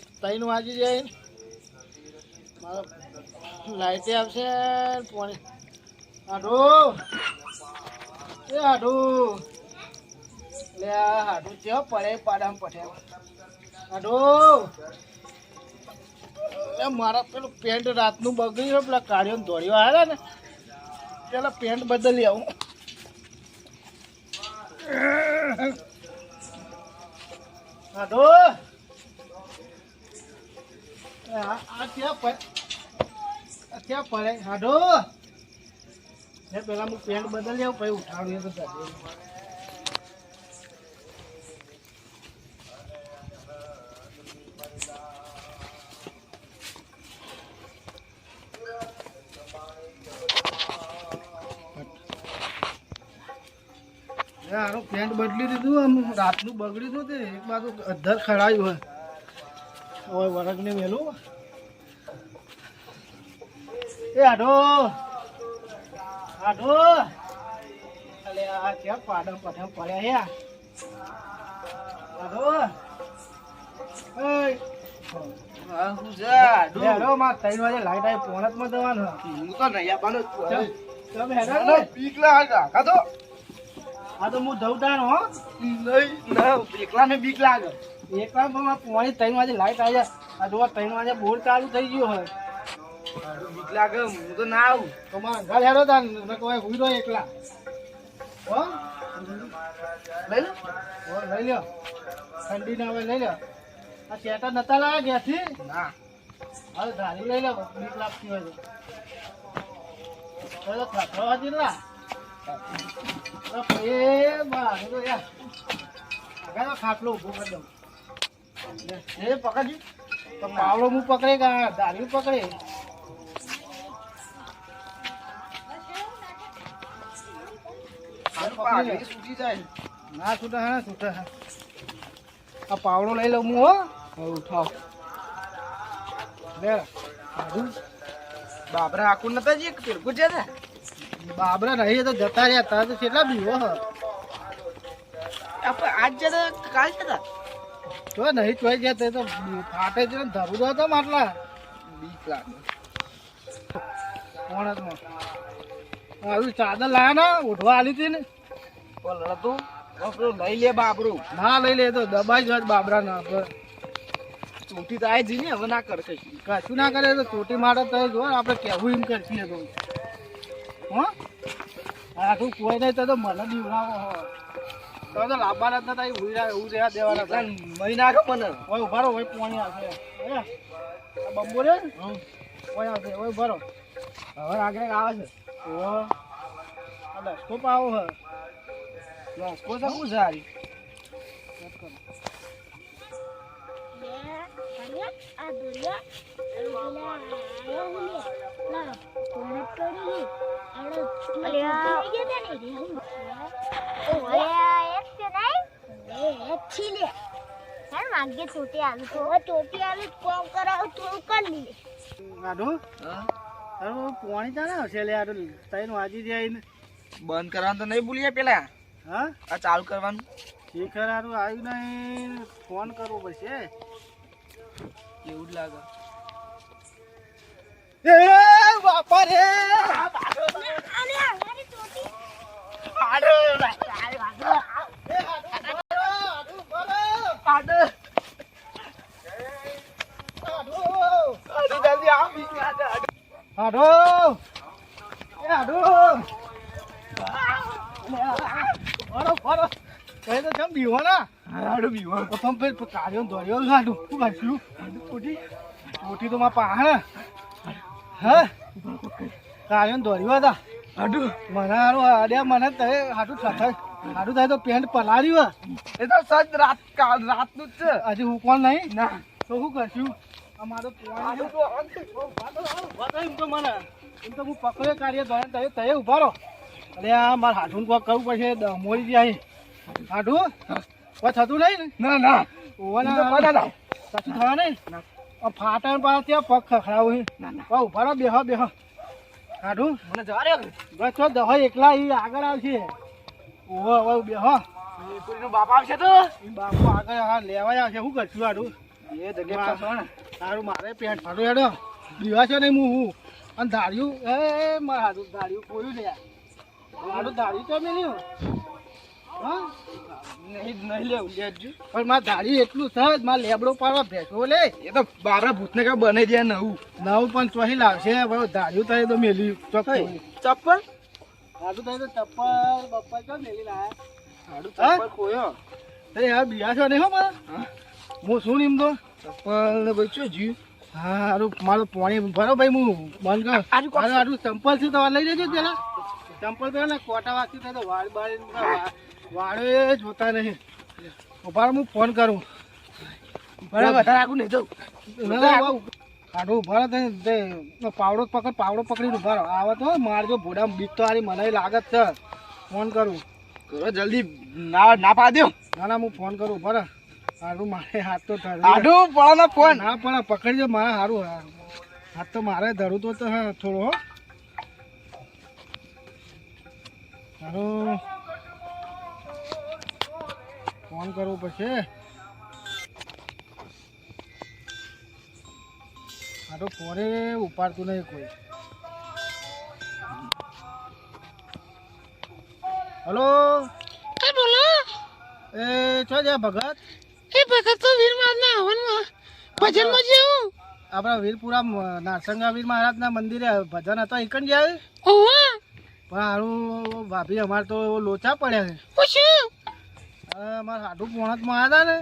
તો ત્રણ વાગી જાય મારો આવશે પોણી. હાડો. એ હાડો. લે પડે પાડામાં પડે હાડો. એ મારા પેલું પેન્ટ રાતનું બગડ્યું પેલા કાઢ્યો ને દોડ્યો આવ્યા ને. પેલા પેન્ટ બદલી આવું. હાડો. આ આ ક્યાં પડે હાડો એ પેલા હું પેન્ટ બદલી આવું પછી ઉઠાડું તો હારું પેન્ટ બદલી દીધું આમ રાતનું બગડ્યું હતું તે, એક બાજુ અધર ખડાયું હોય. વરગને મેલું એ આઢો આઢો અલે આ ક્યાં પાડમ પઠમ પડ્યા હે? આઢો એય હા, હું જા, લે ડૂ. માં ત્રણ વાગે લાઈટ આવી જવાનું હું તો જ તમે હેડો. ના, ના, બીક લાગે. હા તો. આ તો હું જઉં તાણ હો. નહીં, ના, એકલાને બીક લાગે. એકલા પણ પોણી ત્રણ વાગે લાઈટ આવી જાય. આ જોવા ત્રણ વાગે બોર ચાલુ થઈ ગયો હોય. બીક લાગે, હું તો ના આવું. તો ઘર હેડો તાન ન તો હુઈ એકલા. હો? લઈ લો. હો લઈ લ્યો ઠંડી ના હોય લઈ લ્યો આ શેટર નતા લાયા ના. હવે ધારી લઈ લો બીક લાગતી હોય તો. તો ખાખરો હતી ના એ બા તો યાર. આગળ ખાટલો ઊભો કરી દઉં. લે, એ પકડજી. તો પાવડો હું પકડે કે આ પકડે? ના છૂટા હા છૂટા હા આ પાવડો લઈ લઉં હું હો હવે ઉઠાવ. લે બાબરા આખું નતા જી, પેરકું છે. બાબરા રહી તો જતા રહ્યા તા તો કેટલા બીવો હ આજ જતા, કાલ જતા. જો નહીં ચોઈ ગયા તે તો ફાટે છે ધરું તો હતો માટલા બીક લાગે. પોણતમાં આવી ચાદર લાયા ના ઉઠવા આલી હતી ને. બોલ લઈ લે બાબરું ના લઈ લે તો દબાઈ જ બાબરા ના ચોટી તો આય જી ને હવે ના કરશે. કશું ના કરે તો ચોટી માટે તો જો આપણે કેવું એમ કરશીએ તો. હો? આખું કોઈ નહીં તો તો મને દીવડાવો તો તો લાવવાના જ નતા ઉઈ રહ્યા દેવાના હતા. મહી નાખો મને. ઓય ઉભારો ઓય પોણી આવશે બંબો રે? ઓય આવશે ઓય ઉભારો હવે આગળ આવે છે. ઓ આ દસકો પાવો હે લસકો તો શું સારી ચેક કરો. ચોટી આલુ તો ચોટી આલુ કોમ કરાવ થોડું કરી લઈએ આડો તારું પોણી ચાલે આવશે લે આડો ત્રણ વાજી જાય ને. બંધ કરવાનું તો નહીં ભૂલીએ પેલા. હા? આ ચાલુ કરવાનું. શેખર હારું આવ્યું નહીં ફોન કરવો પડશે. એવું જ લાગે. એ બાપા રે! આડો એ આડો ફરો ફરો કહે તો કેમ બીવો ના હાડું બીવા કાર્યો સાડું શું કરશું ઉઠી ઉઠી તો મારા પાહણ હે? કાર્યો દોર્યો હતા. હાડું મને હારું અડ્યા મને તે હાટું થાય. હાટું થાય તો પેન્ટ પલાળ્યું એ તો સજ રાત રાતનું જ છે. હજી હું કોણ નહીં? ના. તો શું કરશું? અમારો હાડું તો એમ તો મને. એમ તો હું પકડે કાર્ય દોડે તય ઊભા રહો. અરે આ મારે હાથું કોક કરવું પડશે મોરી જાય. હાથું? કોઈ થતું નહીં ના? ના ઓવાના તો ના કશું થવા નહીં આ ફાટણ પાસે ત્યાં પગ ખખડાવું ઊભા રહો બેહો બેહો. હાડું. મને જવા દે બસ તો દહો એકલા ઈ આગળ આવશે. ઓહો હવે બેહો. વિપુલનો બાપ આવશે તો? બાપુ આગળ હા લેવાય આવશે. શું કરશું આડું એ જગ્યા તારું મારે પેટ ફાટું હેડો. દીવા છે નહીં હું હું. અને ધાર્યું એ મારું ધાર્યું પોયું લે મારું ધાર્યું તો મેં હા નહીં નહીં લેવું લેજો પણ મારે ધાર્યું એટલું છે જ મારે લેબડો પાડવા ભેસો લે એ તો બારા ભૂતને કા બને દે નવું નવું પણ ચોહી લાવશે બરો ધાર્યું તો મેલ્યું ચોખ્ખું ચપ્પલ સારું થાય તો ચપ્પલ બપ્પલ તો મેલી લાયા હા? ચપ્પલ ખોયો બીજા છો નહીં હો મારા હા? શું ચપ્પલ ને બચ્યો જીવ હા સારું મારું પાણી ભરો ભાઈ હું બંધ કર હારું હારું ચંપલ છે તો લઈ લેજો પેલા ચંપલ પેલા કોટા વાગતી થાય વાળ બાળ વાળો જોતા નહીં. ઊભા હું ફોન કરું. બરાબર વધારે આગું નહીં જવું હાડું ઊભા તે પાવડો પકડ પાવડો પકડીને ઊભા રહો. આવે તો મારજો ભોડા બીક તો હારી મને લાગત છે. ફોન કરું. કરો જલ્દી ના ના પા ના ના હું ફોન કરું ઊભા હારું મારે હાથ તો ધરું આડું પડવાનો ફોન. ના પણ પકડજો મારે હારું હાથ તો મારે ધરું તો હા થોડો હો. હારું. ફોન કરવો પછી આ તો ફોને ઉપાડતું નહીં કોઈ. હલો? એ બોલો. એ છો જા ભગત? એ ભગત તો વીર મહારાજના હવનમાં ભજનમાં જેવું આપણા વીરપુરા નારસંગા વીર મહારાજના મંદિરે ભજન હતો એકન જાય ઓવા પણ હારું ભાભી અમારે તો લોચા પડ્યા છે. પૂછ્યું હવે અમારે સાડું પોણતમાં આવ્યા ને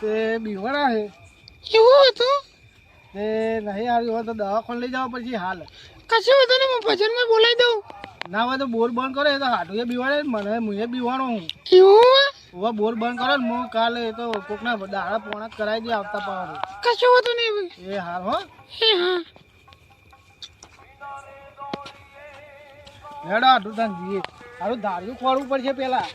તે બીવડા છે એવું હતું? તે નહીં આવ્યું હોય તો દવાખાને લઈ જવા પછી હાલ. કશું હતું ને હું ભજનમાં બોલાવી દઉં. ના હોય તો બોર બંધ કરે તો હાડું એ બીવાડે મને હું એ બીવાણો હું. એવું હવે બોર બંધ કરો ને હું કાલે એ તો કોકના દાડા પોણત કરાવી દે આવતા પાવાનું કશું હતું નહીં એ હાલ હો. એ હા. હેડો હાડું તને જઈએ. હારું ધાર્યું ખોડવું પડશે પેલા.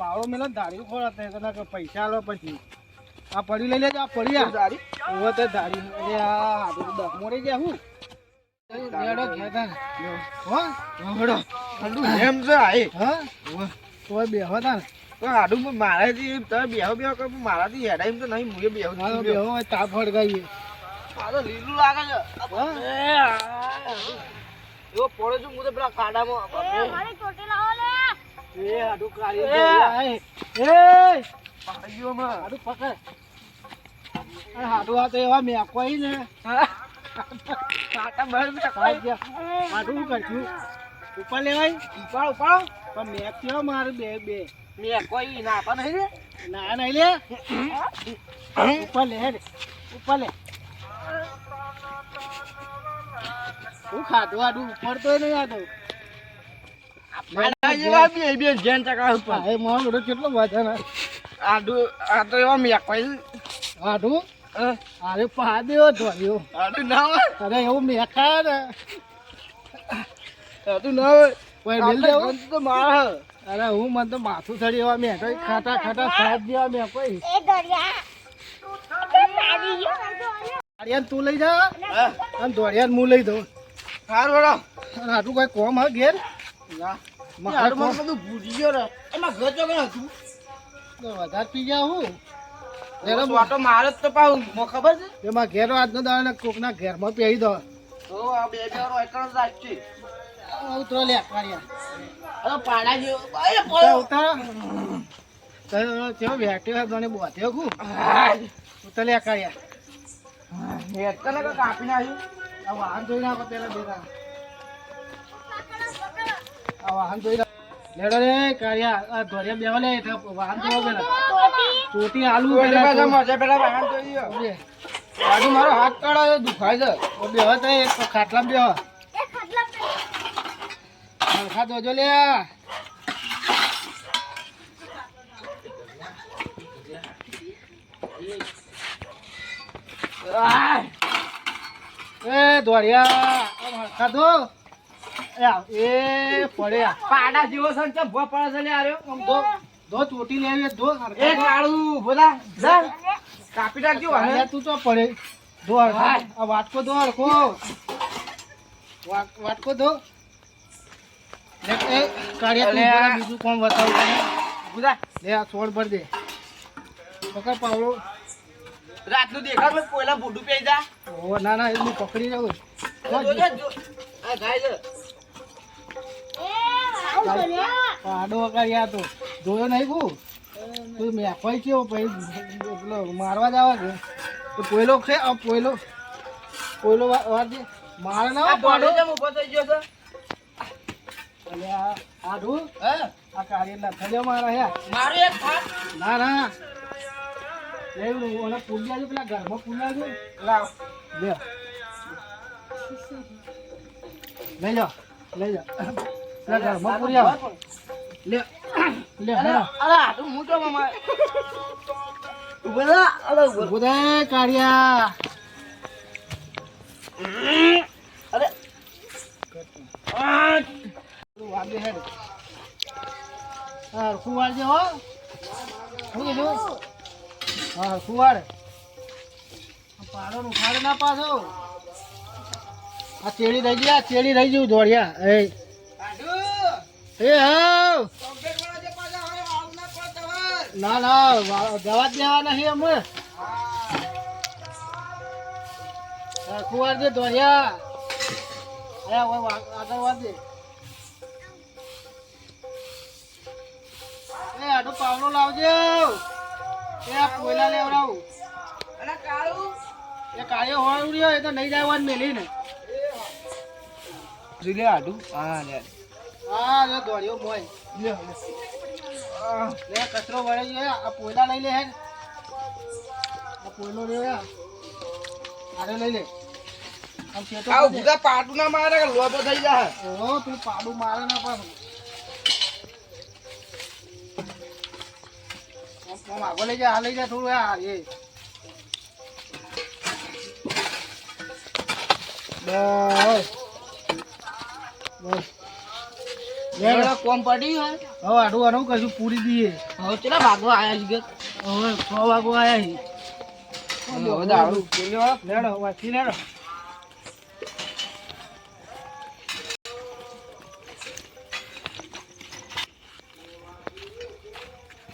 પાવડો મેલો ધાર્યું ખોળ હતા કદાચ પૈસા લો પછી. આ પડી લઈ લેજો આ પડી આ. ધારી? ઓવો તો ધારી. અરે આ હાડું દખમો રહી ગયા હું. હેડો ઘેર હો? હમડો ઠંડુ એમ છે આય. હા? તોય બેહો તા તો આડું પણ મારાથી તમે બેહો બેહો કે મારાથી હેડાઈ એમ તો નહીં મુએ બેહો બેહો. તાપ હળગાઈએ. આ તો લીલું લાગે છે. હા? એ આ, એવો પડે છું હું તો પેલા કાડામાં મારી ચોટી લાવો. લે એ હાડું કાઢી. દે એ! પાડીઓમાં હાડું પકડ. હાડું આ તો એવા મેકોઈ ને. કાટા બહાર બેઠા ગયા હાડું કરશું ઉપર લેવાય? ઉપાડ ઉપાડ. પણ મેક કેવો મારું બે બે. મેં કોઈ નાતા નહીં રે ના નહીં લે. ઉપર લે હેડ. ઉપર લે. હું ખાધું આડું. ઉપર તો નહીં આ તો મેં અરે પાદ્યો ધોર્યો આડું ના હોય. અરે એવું મેકા ને. આડું ના હોય. કોઈ મિલ દેવું? ગંધ તો મારા અરે હું મને તો માથું ચડી એવા મેં કઈ ખાટા ખાટા સાત જેવા મેં કોઈ. દોડિયાને તું લઈ જા. અને દોડિયાને હું લઈ દઉં સારું આટલું કઈ કોમ હા ઘેર? ના. બધું ભૂલી ગયો રે. એમાં ઘર ચોકન હતું. વધારે પી ગયા હું. એનો વાટો મારે જ તો પાઉં. મો ખબર છે? એમાં ઘેરો આજનો દાડો ને કોકના ઘેરમાં પહેરી દો. તો આ બે બે વાર એકણ જ રાખશે ઉતરો લે અરે પાડા જેવો. અરે ઉતાર ઉતાર. તો ચેવો વેટ્યો હે મને બોધ્યો કુ ઉતર લે કાઢ્યા એક કે કાપી નાખ્યું. આ વાહન જોઈ નાખો પેલા બેટા વાહન જોઈ લેડો રે કાઢ્યા આ ધોરિયા બેહો લે વાહન જોવો પેલા. ચોટી આલુ પેલા મજા પેલા વાહન જોઈ લ્યો. બે મારો હાથ કાઢો દુખાય છે. બેહો તો એક ખાટલા બેહો. એ જોજો લે એ ધોરિયા આમ હરખા ધો. એ પડ્યા. પાડા જેવો સંચો ભો પડે છે લે આર્યો? આમ ધો ધો ચોટી લેવી ધો એ કાળું બોલા જા. કાપી નાખજો હવે. તું તો પડે. ધો આ વાટકો ધો હરખો વાટકો ધો. એ કાળિયા તું અલ્યા. બોલા, બીજું કોમ બતાવું તને? લે આ છોડ ભર દે. પકડ પાવડો. રાતનું દેખાડ પેલા ભૂડું પેઈ જા. ઓ ના ના એ હું પકડી જાઉં જોજે, જો. આ ગાય આવું કર્યા તો. જોયો નહીં કુ તું મેફાઈ કેવો પછી પેલો મારવા જ આવે છે. તો પોયલો છે? આ પોયલો. પોયલો વા- વાર મારે ના પાડો દોડે ઊભો થઈ ગયો છે. એટલે આ આઢું હા? આ કાર્ય ના થયો મારા હે. મારું એક થાક. ના ના. લેવું ઓલા પુલિયા જો પેલા ઘરમાં પુલિયા જો લાવ. લે. લઈ જાઓ લઈ જાઓ પેલા ઘરમાં પૂરી આવો લે લે અરે, હા અરે, હાથું મૂકો મામા. થા. અરે, ઊભો. ઊભો થા, કાળિયા અરે. આ. વાગે હેડ હા હરખું વાળજે હો શું કીધું હા આ પાડો ઉખાડે ના પાછો આ ચેડી રહી આ ચેડી રહી ગયું દોડ્યા એ. એ હાવ. ના ના જવા જ દેવા નહીં અમે. હરખું દે દોરિયા આગળ વાળજે એ આટો પાવડો લાવજો. એ આ કોયલા લેવડાવું. અને કાળું. એ કાળિયો રહ્યો એ તો નહીં જવાનું મેલી ને જુલે આડું. હા, લે. હા લે દોડ્યો મોય. લે લે. લે કચરો વળે છે. આ પોયલા લઈ લે હે. આ પોયલો રે આરે લઈ લે. આમ આ કરી દે. ઊભું થા, પાટું ના મારે કે લોચો થઈ જાય. ઓહો તું પાડું મારે ના પાછું આમ- આમ આગળ લઈ જા આ લઈ જા થોડું આ એ. બસ. બસ. લે લે. કોમ પડી હોય. હવે આડું આડું કશું પૂરી દઈએ હવે ચલા ભાગવા આયા છે હવે છ વાગો આયા છે. હવે લેડો લેડો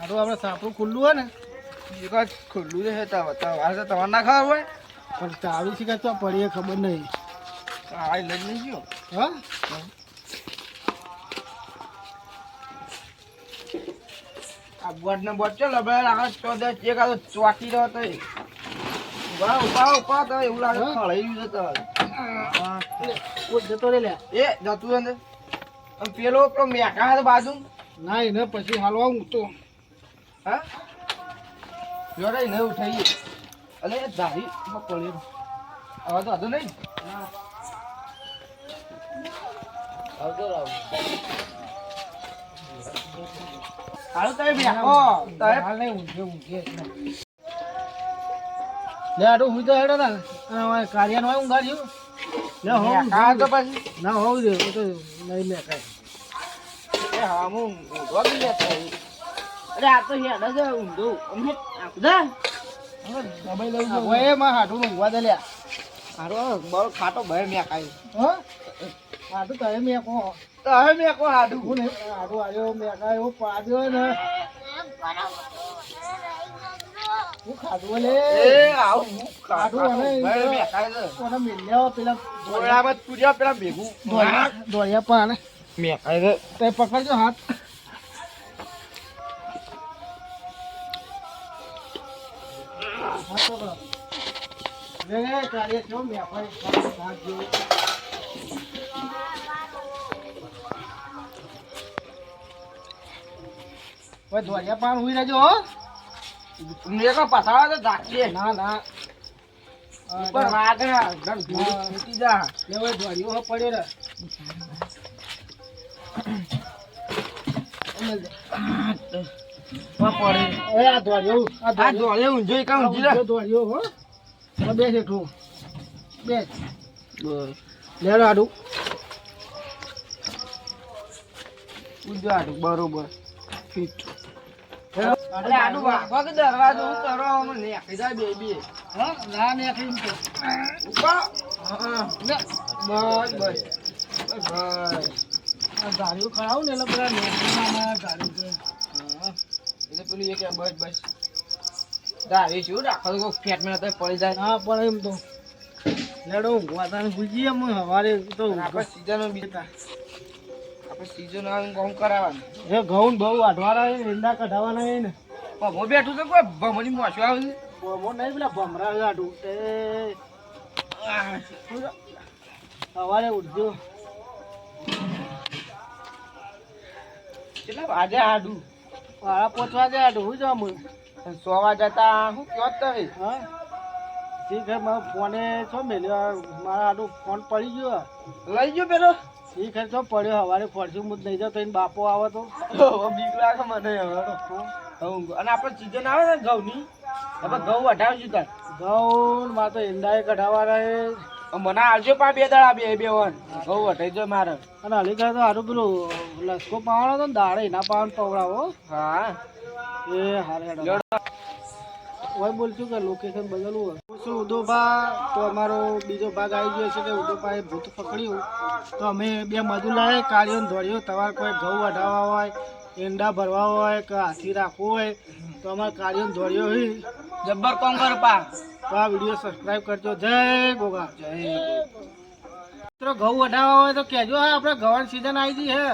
આડું આપણે સાપડું ખુલ્લું હોય ને? એક ખુલ્લું છે તમારે તમારે ના ખબર હોય? પણ ચાવી શીખે તો પડીએ ખબર નહીં. આ લઈ ગયો હા. આ બોટ ને બોટ ચલો બે દે. એક આ તો ચોટી રહ્યો તો એ. ઉપા ઊભા તો એવું લાગે? ખળાઈ ગયું તો. ઓ જતો રે લે એ જતું અંદર આમ પેલો પેલો મેકા હતો બાજુ. ના એને પછી હાલવા હું તો. હા? જોડે ને ઉઠાઈએ. અલે ધારી પડી હવે તો હતું નહીં? હવે તો રાવ હાલો તમે બેહો તમે હાલ નહીં ઊંઘે ઊંઘે લે આડું હું તો હેડો ને અને કાર્યાનો હોય ઊંઘાડ્યું લે હો મેકા તો પછી. ના હોવું જોઈએ તો નહીં લે કાંઈ હા હું ઊંઘવા બી લેતો. અરે આ તો હેડ જ ઊંધું. અમને આપદા દબાઈ લઉં છું. હવે એમાં ઊંઘવા દે લ્યા હારો બળ ખાટો ભય મેકાય હા? હાડું તો મેં કહો તો હવે મેકો હાડું હું. ને હાડું આવ્યો મેં એવું પાડ્યો ને. હું ખાધું લે. એ આવ હું હવે ભય મેકાય છે કોને મિલ્યા પેલા દોડામાં તુર્યા પેલા ભેગું. દોડ્યા દોડ્યા પણ મેકાય છે તે પકડજો હાથ. હાથ પકડો. લે લે કાર્ય છો મેં ભાઈ હાથ જેવું ઓય ધોરિયા પાન હુઈ રહેજો હો. પથાવા તો ધાકીએ ના ના. ઉપર વાગા ધન ધૂળ ફૂટી જા. લે ઓય દોડ્યો હો પડ્યો રે. પડે. આ ધોરિયો આ દોડ્યો ઊંઝો હો. બેસ એકલું બેસ. લેડો આડું. ઊંઝો આડું બરોબર. ફીટ. અરે દરવાજો હું કરો અમે જાય બેબી હા ના બસ બસ. બસ ગાડીઓ ખરાવું ને એટલે નેકરીમાં ગાડી છે. પેલું એ કે બસ બસ. દારી શું રાખો તો કોક ફેટ મેં તો પડી જાય. હા પણ એમ તો. લેડો ઊંઘવા તાને ભૂજી એમ સવારે તો સીઝન બીજા. આપણે સીઝન આવે કામ કરાવવાનું. એ ઘઉં બહુ વાઢવાના છે ઈંડા કઢાવાના છે ને. ભમો બેઠું તો કોઈ ભમોની મોસું આવે છે. ભમો નહીં પેલા ભમરા ગાઢું તે સવારે ઉઠજો. કેટલા આજે આડું? વાળા પોચવા જાય આઢું હું જામ સોવા જતા હું કયો તમે હા? ઠીક હે મારો ફોને છો મેલ્યો મારા આડું ફોન પડી ગયો. લઈ ગયો પેલો? ઠીક તો પડ્યો સવારે ફોર્ચ્યુન હું લઈ નહીં જાઉં એને બાપો આવે તો. બીક લાગે મને હવે અને આપણે સીઝન આવે ને ઘઉંની હવે ઘઉં વઢાવશું તાર. ઘઉં માં તો ઈંડાએ કઢાવા રહે મને આવજો પા બે દાડા બે બે વન. ઘઉં વઢાઈ જો મારે. અને હલી તો સારું પેલું લસકો પાવાનો તો ને દાડે એના પાવાનું પવડાવો હા. એ હારે હેડો ઓય બોલશું કે લોકેશન બદલવું હોય? શું ઉદોભા તો અમારો બીજો ભાગ આવી ગયો છે કે ઉદોભાએ ભૂત પકડ્યું. તો અમે બે મજૂર લાવે કાર્યો ધોળ્યો તમારે કોઈ ઘઉં વઢાવવા હોય ઈંડા ભરવા હોય કે હાથી રાખવું હોય તો અમારે કાર્યો દોડ્યો હોય. જબ્બર કોમ કર પા તો આ વીડિયો સબસ્ક્રાઈબ કરજો. જય ગોગા. જય મિત્રો ઘઉં વઢાવવા હોય તો કહેજો હા આપણે ઘઉં સિઝન આવી ગઈ હે